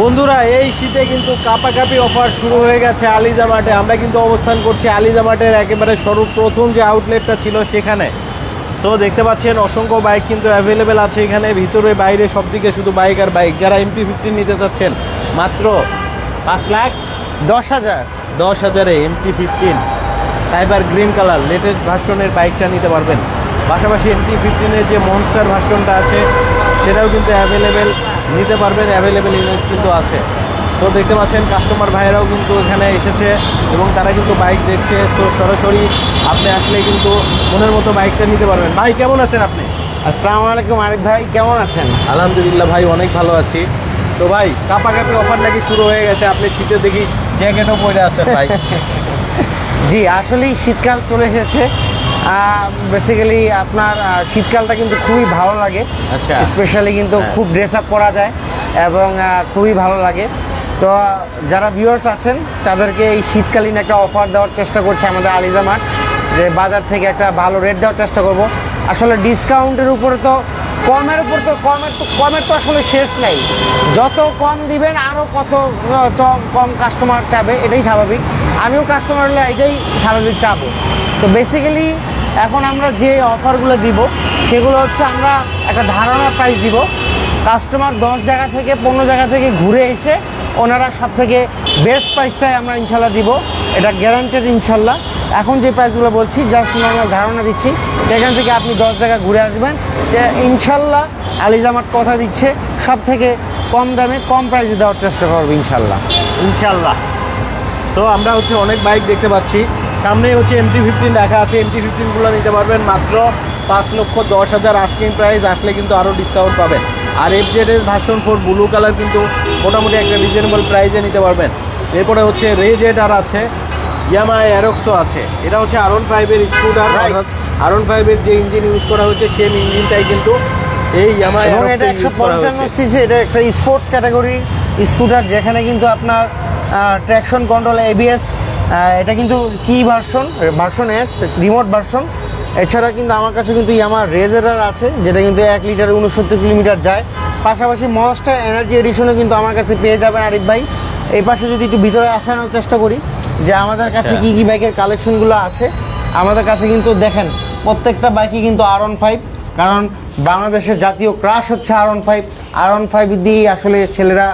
বন্ধুরা এই শীতে কিন্তু কাপাকাপি অফার শুরু হয়ে গেছে আলিজা মার্টে আমরা কিন্তু অবস্থান করছি আলিজা মার্টের একেবারে সর্বপ্রথম যে আউটলেটটা ছিল সেখানে। সো দেখতে পাচ্ছেন অসংখ্য বাইক কিন্তু অ্যাভেলেবেল আছে এখানে। ভিতরে বাইরে সব দিকে শুধু বাইক আর বাইক যারা এমপি ফিফটিন নিতে চাচ্ছেন মাত্র পাঁচ লাখ দশ হাজার। দশ হাজারে MT fifteen cyber green colour latest ভার্সনের বাইকটা নিতে পারবেন। পাশাপাশি এমটি ফিফটিনের যে মনস্টার ভার্সনটা আছে সেটাও কিন্তু অ্যাভেলেবেল নিতে পারবেন অ্যাভেলেবেল ইউনিট কিন্তু আছে। সো দেখতে পাচ্ছেন কাস্টমার ভাইয়েরাও কিন্তু এখানে এসেছে এবং তারা কিন্তু বাইক দেখছে। সো সরাসরি আপনি আসলে কিন্তু মনের মতো বাইকটা নিতে পারবেন। ভাই কেমন আছেন আপনি? আসসালামু আলাইকুম আরিফ ভাই কেমন আছেন? আলহামদুলিল্লাহ ভাই অনেক ভালো আছি। তো ভাই কাপাকাপি অফার নাকি শুরু হয়ে গেছে? আপনি শীতে দেখি জ্যাকেটও পরে আছেন ভাই। জি আসলেই শীতকাল চলে এসেছে। বেসিক্যালি আপনার শীতকালটা কিন্তু খুবই ভালো লাগে। আচ্ছা। স্পেশালি কিন্তু হ্যাঁ। খুব ড্রেস আপ করা যায় এবং খুবই ভালো লাগে। তো যারা ভিউয়ার্স আছেন তাদেরকে এই শীতকালীন একটা অফার দেওয়ার চেষ্টা করছে আমাদের আলিজা মার্ট যে বাজার থেকে একটা ভালো রেট দেওয়ার চেষ্টা করব। আসলে ডিসকাউন্টের উপরে তো কমের উপর তো কমের তো কমের তো আসলে শেষ নাই। যত কম দিবেন আরও কত কম কাস্টমার চাবে এটাই স্বাভাবিক। আমিও কাস্টমার হলে এটাই স্বাভাবিক চাবো। তো বেসিক্যালি এখন আমরা যে অফারগুলো দিব, সেগুলো হচ্ছে আমরা একটা ধারণা প্রাইস দিব। কাস্টমার দশ জায়গা থেকে পনেরো জায়গা থেকে ঘুরে এসে ওনারা সব থেকে বেস্ট প্রাইসটাই আমরা ইনশাল্লাহ দিব। এটা গ্যারান্টেড ইনশাল্লাহ। এখন যে প্রাইসগুলো বলছি জাস্ট নর্মাল ধারণা দিচ্ছি। সেখান থেকে আপনি দশ জায়গা ঘুরে আসবেন। যে ইনশাল্লাহ আলিজামাত কথা দিচ্ছে সব থেকে কম দামে কম প্রাইসে দেওয়ার চেষ্টা করব ইনশাল্লাহ। ইনশাল্লাহ। সো আমরা হচ্ছে অনেক বাইক দেখতে পাচ্ছি। সামনে হচ্ছে এমটি ফিফটিন রাখা আছে। এমটি ফিফটিনগুলো নিতে পারবেন মাত্র পাঁচ লক্ষ দশ হাজার আস্কিং প্রাইস আসলে কিন্তু আরও ডিসকাউন্ট পাবেন। আর F Z S version four blue colour কিন্তু মোটামুটি একটা রিজনেবল প্রাইসে নিতে পারবেন। এরপরে হচ্ছে রেজেড আর আছে ইয়ামা অ্যারক্সও আছে। এটা হচ্ছে আরন ফাইভের স্কুটার Right. আরন ফাইভের যে ইঞ্জিন ইউজ করা হচ্ছে সেম ইঞ্জিনটাই কিন্তু এই ইয়ামা এবং এটা একশো পঞ্চান্ন সিসি এটা একটা স্পোর্টস ক্যাটাগরি স্কুটার যেখানে কিন্তু আপনার ট্র্যাকশন কন্ট্রোল এবিএস এটা কিন্তু কি version version S remote version এছাড়া কিন্তু আমার কাছে কিন্তু আমার রেজারার আছে যেটা কিন্তু এক লিটার উনসত্তর কিলোমিটার যায়। পাশাপাশি মস্টার এনার্জি এডিশনও কিন্তু আমার কাছে পেয়ে যাবেন আরিফ ভাই। এই পাশে যদি একটু ভিতরে আসানোর চেষ্টা করি যে আমাদের কাছে আচ্ছা। কি কি বাইকের কালেকশনগুলো আছে আমাদের কাছে কিন্তু দেখেন প্রত্যেকটা বাইকই কিন্তু আর অন ফাইভ কারণ বাংলাদেশের জাতীয় ক্রাশ হচ্ছে R one five R one five দিয়েই আসলে ছেলেরা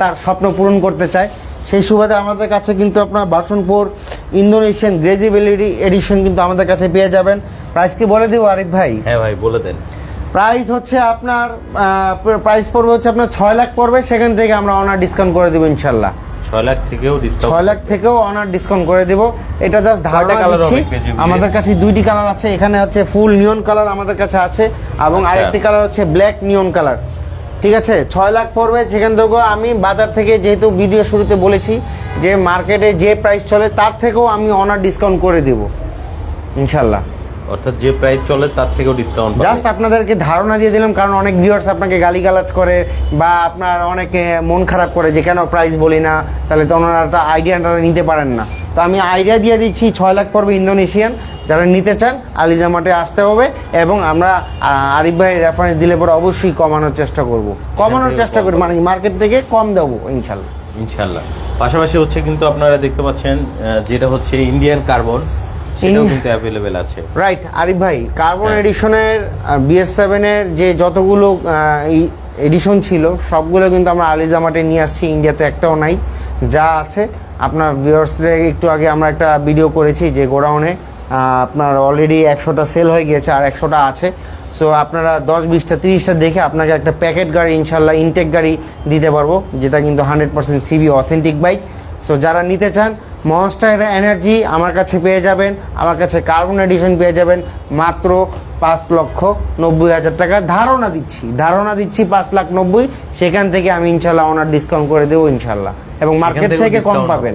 তার স্বপ্ন পূরণ করতে চায়। সেই সুবাদে আমাদের কাছে কিন্তু আপনার বাসন ফোর ইন্দোনেশিয়ান গ্রেজিবিলিটি এডিশন কিন্তু আমাদের কাছে পেয়ে যাবেন। প্রাইস কি বলে দিব আরিফ ভাই? হ্যাঁ ভাই বলে দেন। প্রাইস হচ্ছে আপনার প্রাইস পড়বে হচ্ছে আপনার ছয় লাখ পড়বে সেখান থেকে আমরা অনার ডিসকাউন্ট করে দেবো ইনশাল্লাহ। ছয় লাখ থেকেও ছয় লাখ থেকেও অনার ডিসকাউন্ট করে দেব। এটা জাস্ট ধারণা দিচ্ছি। আমাদের কাছে দুইটি কালার আছে এখানে হচ্ছে ফুল নিয়ন কালার আমাদের কাছে আছে এবং আচ্ছা। আরেকটি কালার হচ্ছে ব্ল্যাক নিয়ন কালার ঠিক আছে ছয় লাখ পড়বে সেখান থেকেও আমি বাজার থেকে যেহেতু ভিডিও শুরুতে বলেছি যে মার্কেটে যে প্রাইস চলে তার থেকেও আমি অনার ডিসকাউন্ট করে দেব ইনশাল্লাহ অর্থাৎ যে প্রাইস চলে তার থেকেও ডিসকাউন্ট জাস্ট আপনাদেরকে ধারণা দিয়ে দিলাম কারণ অনেক ভিউয়ার্স আপনাকে গালিগালাজ করে বা আপনার অনেকে মন খারাপ করে যে কেন প্রাইস বলি না? তাহলে তো ওনারা আইডিয়াটা নিতে পারেন না। তো আমি আইডিয়া দিয়ে দিচ্ছি ছয় লাখ পড়বে ইন্দোনেশিয়ান যারা নিতে চান আলিজা মাঠে আসতে হবে এবং আমরা আরিফ ভাই রেফারেন্স দিলে পরে অবশ্যই কমানোর চেষ্টা করব। কমানোর চেষ্টা করি মানে মার্কেট থেকে কম দেবো ইনশাল্লাহ। ইনশাল্লাহ। পাশাপাশি হচ্ছে কিন্তু আপনারা দেখতে পাচ্ছেন যেটা হচ্ছে ইন্ডিয়ান কার্বন সেটাও কিন্তু অ্যাভেলেবেল আছে। রাইট আরিফ ভাই কার্বন। এডিশনের বিএস সেভেনের যে যতগুলো এডিশন ছিল সবগুলো কিন্তু আমরা আলিজামাটে নিয়ে আসছি ইন্ডিয়াতে একটাও নাই। যা আছে আপনার ভিউয়ার্সদের একটু আগে আমরা একটা ভিডিও করেছি যে গোডাউনে আপনার অলরেডি একশোটা সেল হয়ে গিয়েছে আর একশোটা আছে। সো আপনারা দশ বিশটা তিরিশটা দেখে আপনাকে একটা প্যাকেট গাড়ি ইনশাল্লাহ ইনটেক গাড়ি দিতে পারব যেটা কিন্তু hundred percent CB authentic bike so যারা নিতে চান মনস্টার এনার্জি আমার কাছে পেয়ে যাবেন আমার কাছে কার্বন এডিশন পেয়ে যাবেন মাত্র পাঁচ লক্ষ নব্বই হাজার টাকা। ধারণা দিচ্ছি ধারণা দিচ্ছি পাঁচ লাখ নব্বই সেখান থেকে আমি ইনশাল্লাহ ওনার ডিসকাউন্ট করে দেবো ইনশাল্লাহ এবং মার্কেট থেকে কম পাবেন।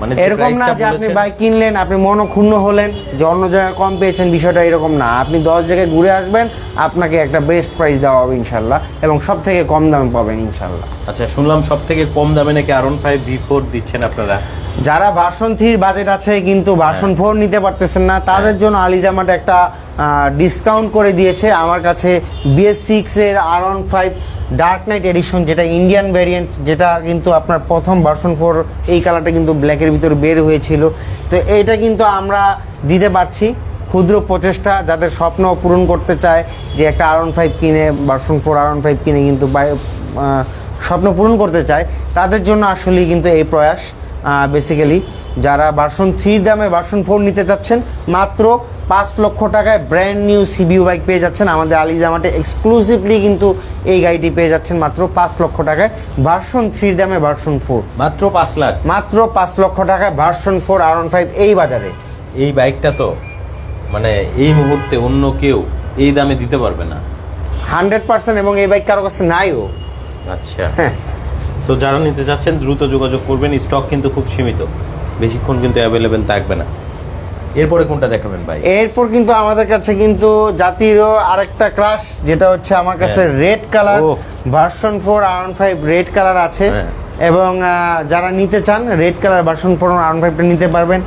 মানে এরকম না যে আপনি বাইক কিনলেন আপনি মনক্ষুণ্ণ হলেন যে অন্য জায়গায় কম পেয়েছেন বিষয়টা এরকম না। আপনি দশ জায়গায় ঘুরে আসবেন আপনাকে একটা বেস্ট প্রাইস দেওয়া হবে ইনশাল্লাহ এবং সব থেকে কম দামে পাবেন ইনশাল্লাহ। আচ্ছা শুনলাম সব থেকে কম দামে নাকি আরন ফাইভ ভি ফোর দিচ্ছেন আপনারা? যারা ভার্সন থ্রির বাজেট আছে কিন্তু ভার্সন ফোর নিতে পারতেছেন না তাদের জন্য আলিজামাট একটা ডিসকাউন্ট করে দিয়েছে। আমার কাছে বিএস সিক্স এর R one five dark knight edition যেটা ইন্ডিয়ান ভ্যারিয়েন্ট যেটা কিন্তু আপনার প্রথম ভার্সন ফোর এই কালারটা কিন্তু ব্ল্যাকের ভিতরে বের হয়েছিল। তো এইটা কিন্তু আমরা দিতে পারছি। ক্ষুদ্র প্রচেষ্টা, যাদের স্বপ্ন পূরণ করতে চায় যে একটা আর ফাইভ কিনে ভার্সন ফোর আর ফাইভ কিনে কিন্তু স্বপ্ন পূরণ করতে চায়, তাদের জন্য আসলেই কিন্তু এই প্রয়াস। বেসিক্যালি যারা ভার্সন থ্রি দামে ভার্সন ফোর নিতে চাচ্ছেন মাত্র পাঁচ লক্ষ টাকায় ব্র্যান্ড নিউ সিবিউ বাইক পেয়ে যাচ্ছেন আমাদের আলিজামাটে এক্সক্লুসিভলি কিন্তু এই গাড়িটি পেয়ে যাচ্ছেন মাত্র পাঁচ লক্ষ টাকায় ভার্সন থ্রির দামে ভার্সন ফোর মাত্র পাঁচ লাখ? মাত্র পাঁচ লক্ষ টাকায় ভার্সন ফোর আর ফাইভ এই বাজারে। এই বাইকটা তো মানে এই মুহূর্তে অন্য কেউ এই দামে দিতে পারবে না। হান্ড্রেড পার্সেন্ট এবং এই বাইক কারও কাছে নাইও। আচ্ছা। হ্যাঁ। সো যারা নিতে চাচ্ছেন দ্রুত যোগাযোগ করবেন। স্টক কিন্তু খুব সীমিত। বেশিক্ষণ কিন্তু অ্যাভেলেবেল থাকবে না। এরপরে কোনটা দেখাবেন ভাই? এরপর কিন্তু আমাদের কাছে কিন্তু জাতিরও আরেকটা ক্লাস যেটা হচ্ছে আমার কাছে। Red colour. Version four R five red colour আছে। হ্যাঁ। এবং যারা নিতে চান red colour version four R ফাইভটা নিতে পারবেন।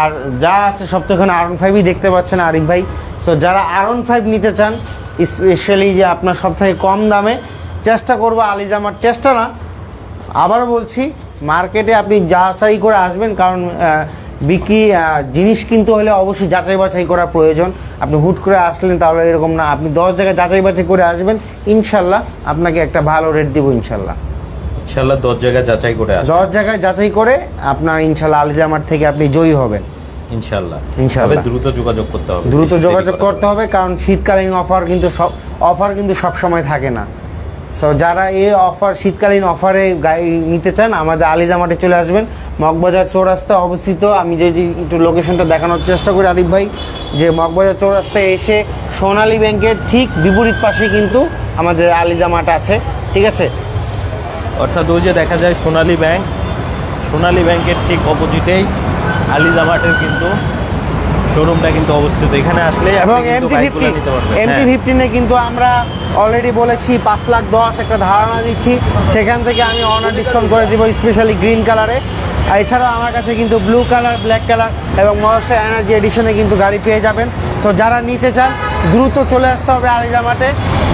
আর যা আছে সব তো এখানে আর ফাইভই দেখতে পাচ্ছেন আরিফ ভাই। সো যারা আর ফাইভ নিতে চান স্পেশালি যে আপনার সব থেকে কম দামে চেষ্টা করব আলিজামার চেষ্টা না আবারও বলছি মার্কেটে আপনি যাচাই করে আসবেন কারণ বিক্রি জিনিস কিনতে হলে অবশ্যই যাচাই বাছাই করা প্রয়োজন। আপনি হুট করে আসলেন তাহলে এরকম না। আপনি দশ জায়গায় যাচাই বাছাই করে আসবেন ইনশাল্লাহ আপনাকে একটা ভালো রেট দিব ইনশাল্লাহ। ইনশাল্লাহ দশ জায়গায় যাচাই করে দশ জায়গায় যাচাই করে আপনার ইনশাল্লাহ আলিজামার থেকে আপনি জয়ী হবেন। ইনশাল্লাহ। ইনশাল্লাহ। দ্রুত যোগাযোগ করতে হবে। দ্রুত যোগাযোগ করতে হবে কারণ শীতকালীন অফার কিন্তু সব অফার কিন্তু সব সময় থাকে না। সো যারা এই অফার শীতকালীন অফারে গাড়ি নিতে চান আমাদের আলিজামাটে চলে আসবেন। মগবাজার চৌরাস্তা অবস্থিত। আমি যে একটু লোকেশনটা দেখানোর চেষ্টা করি আরিফ ভাই যে মগবাজার চৌরাস্তায় এসে সোনালী ব্যাংকের ঠিক বিপরীত পাশে কিন্তু আমাদের আলিজামাট আছে। ঠিক আছে? অর্থাৎ ওই যে দেখা যায় সোনালী ব্যাংক সোনালী ব্যাংকের ঠিক অপোজিটেই আলিজামাটের কিন্তু শোরুমটা কিন্তু অবস্থিত। এখানে আসলে এবং এমটি ফিফটিন এমটি ফিফটিনে কিন্তু আমরা অলরেডি বলেছি পাঁচ লাখ দশ একটা ধারণা দিচ্ছি। সেখান থেকে আমি অনার ডিসকাউন্ট করে দিব স্পেশালি গ্রিন কালারে এছাড়াও আমার কাছে কিন্তু ব্লু কালার ব্ল্যাক কালার এবং মহারাষ্ট্র এনার্জি এডিশনে কিন্তু গাড়ি পেয়ে যাবেন। সো যারা নিতে চান দ্রুত চলে আসতে হবে আলিজামাটে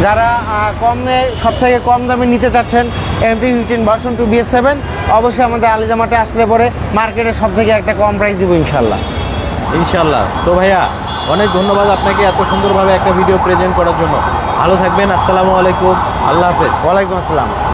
যারা আহ, কমে সব থেকে কম দামে নিতে চাচ্ছেন MT fifteen version two BS seven অবশ্যই আমাদের আলিজামাটে আসলে পরে মার্কেটে সব থেকে একটা কম প্রাইস দিব ইনশাল্লাহ। ইনশাল্লাহ। তো ভাইয়া অনেক ধন্যবাদ আপনাকে এত সুন্দরভাবে একটা ভিডিও প্রেজেন্ট করার জন্য। ভালো থাকবেন আসসালামু আলাইকুম আল্লাহ হাফেজ। ওয়ালাইকুম আসসালাম।